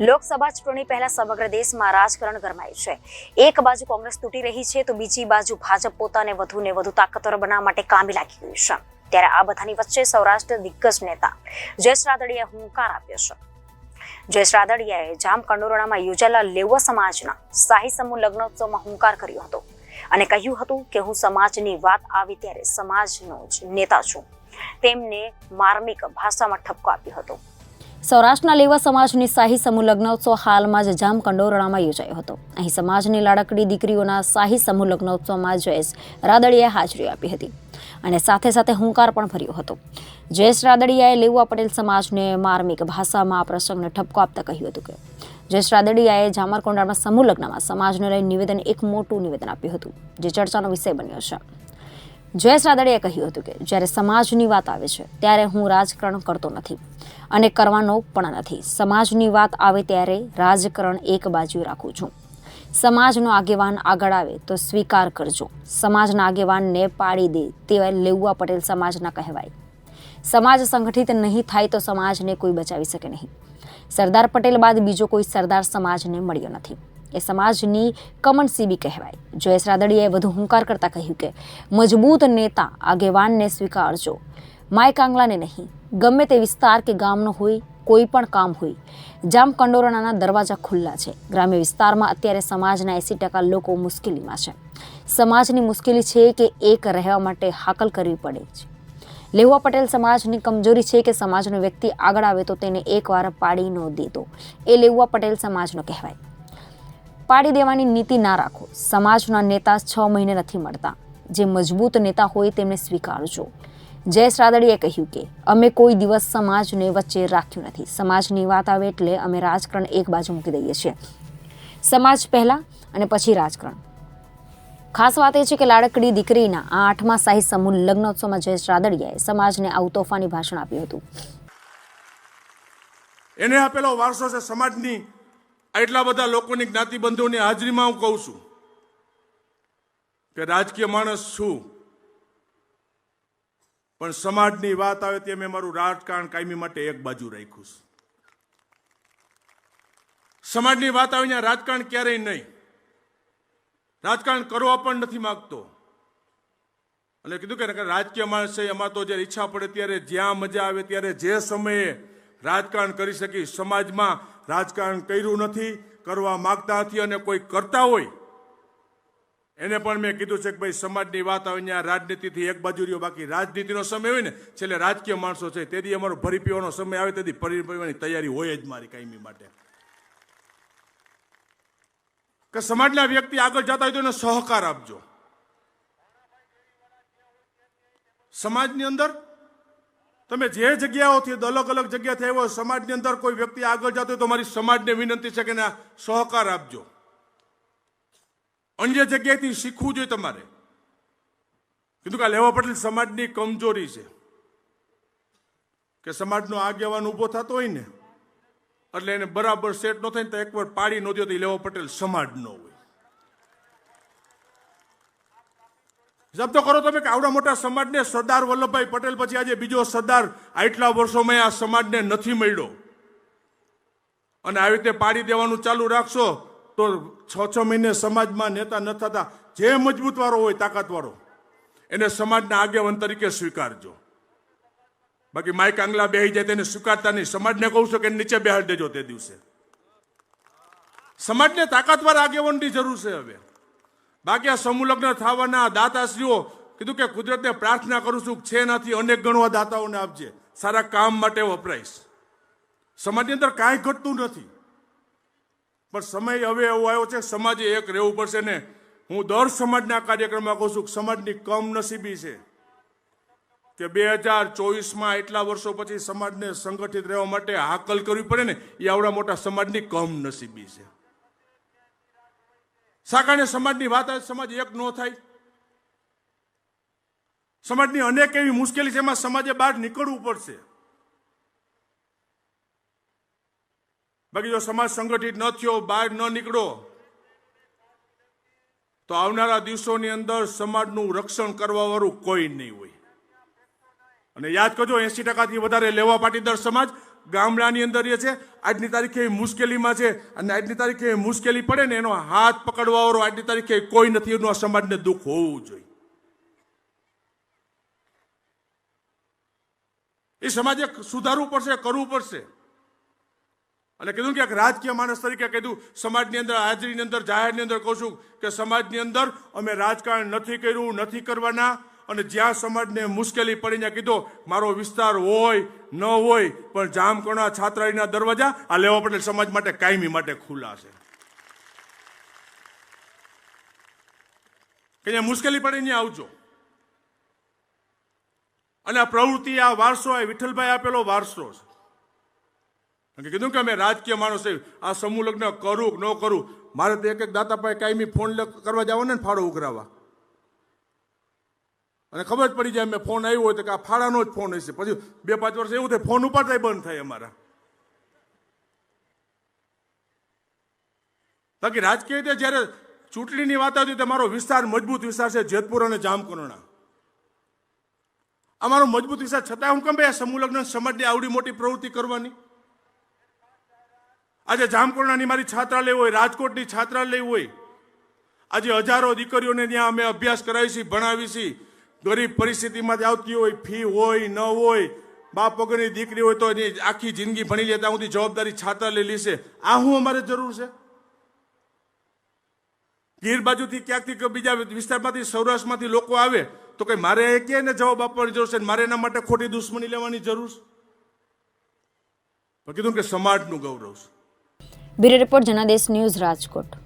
લોકસભા ચૂંટણી પહેલા સમગ્ર દેશમાં રાજકારણ ગરમાયું છે. એક બાજુ કોંગ્રેસ તૂટી રહી છે તો બીજી બાજુ ભાજપ પોતાને વધુ ને વધુ તાકતવર બનાવવા માટે કામે લાગી ગયું છે. ત્યારે આ બધાની વચ્ચે સૌરાષ્ટ્ર દિગ્ગજ નેતા જયેશ રાદડિયાએ હુંકાર આપ્યો છે. જયેશ રાદડિયાએ જામ કંડોરણામાં યોજાયેલા લેવા સમાજના શાહી સમૂહ લગ્નોત્સવમાં હુંકાર કર્યો હતો અને કહ્યું હતું કે હું સમાજની વાત આવી ત્યારે સમાજનો જ નેતા છું. તેમને માર્મિક ભાષામાં ઠપકો આપ્યો હતો. સૌરાષ્ટ્રના લેવા સમાજની શાહી સમૂહ લગ્નોત્સવ હાલમાં જ જામ કંડોરણામાં યોજાયો હતો. અહીં સમાજની લાડકડી દીકરીઓના શાહી સમૂહ લગ્નોત્સવમાં જયેશ રાદડિયાએ હાજરી આપી હતી અને સાથે સાથે હુંકાર પણ ભર્યો હતો. જયેશ રાદડિયાએ લેવા પટેલ સમાજને માર્મિક ભાષામાં આ પ્રસંગને ઠપકો આપતા કહ્યું હતું કે, જયેશ રાદડિયાએ જામરકોંડામાં સમૂહ લગ્નમાં સમાજને લઈ નિવેદન એક મોટું નિવેદન આપ્યું હતું, જે ચર્ચાનો વિષય બન્યો છે. જયેશ રાદડીએ કહ્યું હતું કે, જ્યારે સમાજની વાત આવે છે, ત્યારે હું રાજકારણ કરતો નથી અને કરવાનો પણ નથી. સમાજની વાત આવે ત્યારે રાજકારણ એક બાજુ રાખું છું. સમાજનો આગેવાન આગળ આવે તો સ્વીકાર કરજો. સમાજના આગેવાનને પાડી દે તેવા લેઉવા પટેલ સમાજના કહેવાય. સમાજ સંગઠિત નહીં થાય તો સમાજને કોઈ બચાવી શકે નહીં. સરદાર પટેલ બાદ બીજો કોઈ સરદાર સમાજને મળ્યો નથી. એ સમાજની કમનસીબી કહેવાય. જયેશ રાદડીએ વધુ હુંકાર કરતા કહ્યું કે, મજબૂત નેતા આગેવાનને સ્વીકારજો. માય કાંગલાને નહીં. ગમે તે વિસ્તાર કે ગામનો હોય, કોઈ પણ કામ હોય. જામ કંડોરણાના દરવાજા ખુલ્લા છે. ગ્રામ્ય વિસ્તારમાં અત્યારે સમાજના એંસી ટકા લોકો મુશ્કેલીમાં છે. સમાજની મુશ્કેલી છે કે એક રહેવા માટે હાકલ કરવી પડે છે. લેવા પટેલ સમાજની કમજોરી છે કે સમાજનો વ્યક્તિ આગળ આવે તો તેને એકવાર પાડી ન દેતો. એ લેવા પટેલ સમાજનો કહેવાય. પાડી દેવાની નીતિ ના રાખો. સમાજના નેતા છ મહિને નથી મળતા. જે મજબૂત નેતા હોય તેમને સ્વીકારજો. જયેશ રાદડીએ કહ્યું કે, અમે કોઈ દિવસ સમાજને વચ્ચે રાખ્યું નથી. સમાજની વાત આવે એટલે અમે રાજકારણ એક બાજુ મૂકી દઈએ છીએ. સમાજ પહેલાં અને પછી રાજકારણ. ખાસ વાત એ છે કે લાડકડી દીકરીના આ આઠમા શાહી સમૂહ લગ્નોત્સવમાં જયેશ રાદડિયાએ સમાજને આવું તોફાની ભાષણ આપ્યું હતું. એને આપેલો વારસો છે સમાજની એટલા બધા લોકોની જ્ઞાતિબંધોની હાજરીમાં હું કહું છું કે રાજકીય માણસ છું, પણ સમાજની વાત આવે તે મેં મારું રાજકારણ કાયમી માટે એક બાજુ રાખ્યું છે. સમાજની વાત આવે ત્યાં રાજકારણ ક્યારેય નહીં. રાજકારણ કરવા પણ નથી માગતો. એટલે કીધું કે રાજકીય માણસ છે એમાં તો જ્યારે ઈચ્છા પડે ત્યારે જ્યાં મજા આવે ત્યારે જે સમયે રાજકારણ કરી શકી, સમાજમાં રાજકારણ કર્યું નથી, કરવા માગતા નથી અને કોઈ કરતા હોય, એને પણ મેં કીધું છે કે ભાઈ, સમાજની વાત આવે ત્યાં રાજનીતિથી એક બાજુ રહ્યો, બાકી રાજનીતિનો સમય હોય ને, છેલ્લે રાજકીય માણસો છે, તેથી અમારો ભરી પીવાનો સમય આવે, તેથી ભરી પીવાની તૈયારી હોય જ મારી કાયમી માટે. કે સમાજના વ્યક્તિ આગળ જતા હોય તો એને સહકાર આપજો. સમાજની અંદર તમે જે જગ્યાઓથી અલગ અલગ જગ્યાથી આવ્યો સમાજની અંદર કોઈ વ્યક્તિ આગળ જતો હોય તો મારી સમાજને વિનંતી છે કે સહકાર આપજો. અન્ય જગ્યાએથી શીખવું જોઈએ તમારે. કીધું કે લેવા પટેલ સમાજની કમજોરી છે. કે સમાજનો આગેવાન ઊભો થતો હોય ને, એટલે એને બરાબર સેટ ન થાય તો એકવાર પાડી ન દો તો લેવા પટેલ સમાજ ન હોય. જપ્તો કરો તમે આવડા મોટા સમાજને સરદાર વલ્લભભાઈ પટેલ પછી આજે બીજો સરદાર આટલા વર્ષોમાં આ સમાજને નથી મળ્યો. અને આવી રીતે પાડી દેવાનું ચાલુ રાખશો તો છ છ મહિને સમાજમાં નેતા ન થતા જે મજબૂત વાળો હોય, તાકાતવાળો, એને સમાજના આગેવાન તરીકે સ્વીકારજો. બાકી માઇક આંગલા બેહી જાય તેને સ્વીકારતા નહીં. સમાજને કહું છું કે નીચે બેહાડી દેજો તે દિવસે. સમાજને તાકાતવાર આગેવાનની જરૂર છે હવે. બાકી આ સમૂહ લગ્ન થવાના દાતાશ્રીઓ કીધું કે કુદરતને પ્રાર્થના કરું છું છે નથી અનેક ગણવા દાતાઓને આપજે. સારા કામ માટે વપરાઈશ. સમાજની અંદર કાંઈ ઘટતું નથી. પણ સમય હવે એવો આવ્યો છે સમાજે એક રહેવું પડશે ને હું દર સમાજના કાર્યક્રમમાં કહું છું સમાજની કમનસીબી છે કે બે હજાર ચોવીસમાં એટલા વર્ષો પછી સમાજને સંગઠિત રહેવા માટે હાકલ કરવી પડે ને એ આવડા મોટા સમાજની કમનસીબી છે. સાકારણે સમાજની વાત આવે, સમાજ એક ન થાય. સમાજની અનેક એવી મુશ્કેલી છે, એમાં સમાજે બહાર નીકળવું પડશે. બાકી જો સમાજ સંગઠિત ન થયો, બહાર ન નીકળો, તો આવનારા દિવસોની અંદર સમાજનું રક્ષણ કરવા વાળું કોઈ નહીં હોય. અને યાદ કરજો એસી ટકાથી વધારે લેવા પાટીદાર સમાજ ગામડાની અંદર એ છે. આજની તારીખે એ મુશ્કેલીમાં છે અને આજની તારીખે એ મુશ્કેલી પડે ને એનો હાથ પકડવાવાળો આજની તારીખે કોઈ નથી. એનું આ સમાજને દુઃખ હોવું જોઈએ. એ સમાજે સુધારવું પડશે, કરવું પડશે. અને કીધું કે રાજકીય માણસ તરીકે કીધું, સમાજની અંદર, હાજરીની અંદર, જાહેરની અંદર કહું છું કે સમાજની અંદર અમે રાજકારણ નથી કર્યું, નથી કરવાના. અને જ્યાં સમાજને મુશ્કેલી પડીને કીધો, મારો વિસ્તાર હોય ન હોય, પણ જામકણા છાત્રાળીના દરવાજા, આ લેવા પટેલ સમાજ માટે કાયમી માટે ખુલ્લા છે. કે મુશ્કેલી પડે ને આવજો. અને આ પ્રવૃત્તિ, આ વારસો, આ વિઠ્ઠલભાઈ આપેલો વારસો છે. કીધું કે અમે રાજકીય માણસ, આ સમૂહ લગ્ન કરું ન કરું, મારે તો એક એક દાતા પાસે કાયમી ફોન કરવા જવાનો ને ફાળો ઉઘરાવા અને ખબર જ પડી જાય મેં ફોન આવ્યો હોય તો કે આ ફાળાનો જ ફોન હશે. પછી બે પાંચ વર્ષ એવું થાય ફોન ઉપાડતા બંધ થાય અમારા. બાકી રાજકીય રીતે જ્યારે ચૂંટણીની વાત આવતી તો મારો વિસ્તાર મજબૂત વિસ્તાર છે, જેતપુર અને જામકુરણા અમારો મજબૂત વિસ્તાર છતાં હું કેમ ભાઈ આ સમૂહ લગ્ન સમાજની આવડી મોટી પ્રવૃત્તિ કરવાની? આજે જામકુરણાની મારી છાત્રાલય હોય, રાજકોટની છાત્રાલય હોય, આજે હજારો દીકરીઓને ત્યાં અમે અભ્યાસ કરાવી છીએ, ભણાવી છીએ. ગરીબ પરિસ્થિતિમાંથી આવતી હોય, ફી હોય, ન હોય, બાપ વગરની દીકરી હોય તો એની આખી જિંદગી ભણી લેતા સુધી જવાબદારી છાતા લેલી છે આ હું અમારે જરૂર છે? ગીર બાજુથી ક્યાંકથી કે બીજા વિસ્તારમાંથી, સૌરાષ્ટ્રમાંથી લોકો આવે, તો કઈ મારે એ ક્યાંય જવાબ આપવાની જરૂર છે? મારે એના માટે ખોટી દુશ્મની લેવાની જરૂર છે? કીધું કે સમાજનું ગૌરવ છે. Bureau report, Janadesh news Rajkot.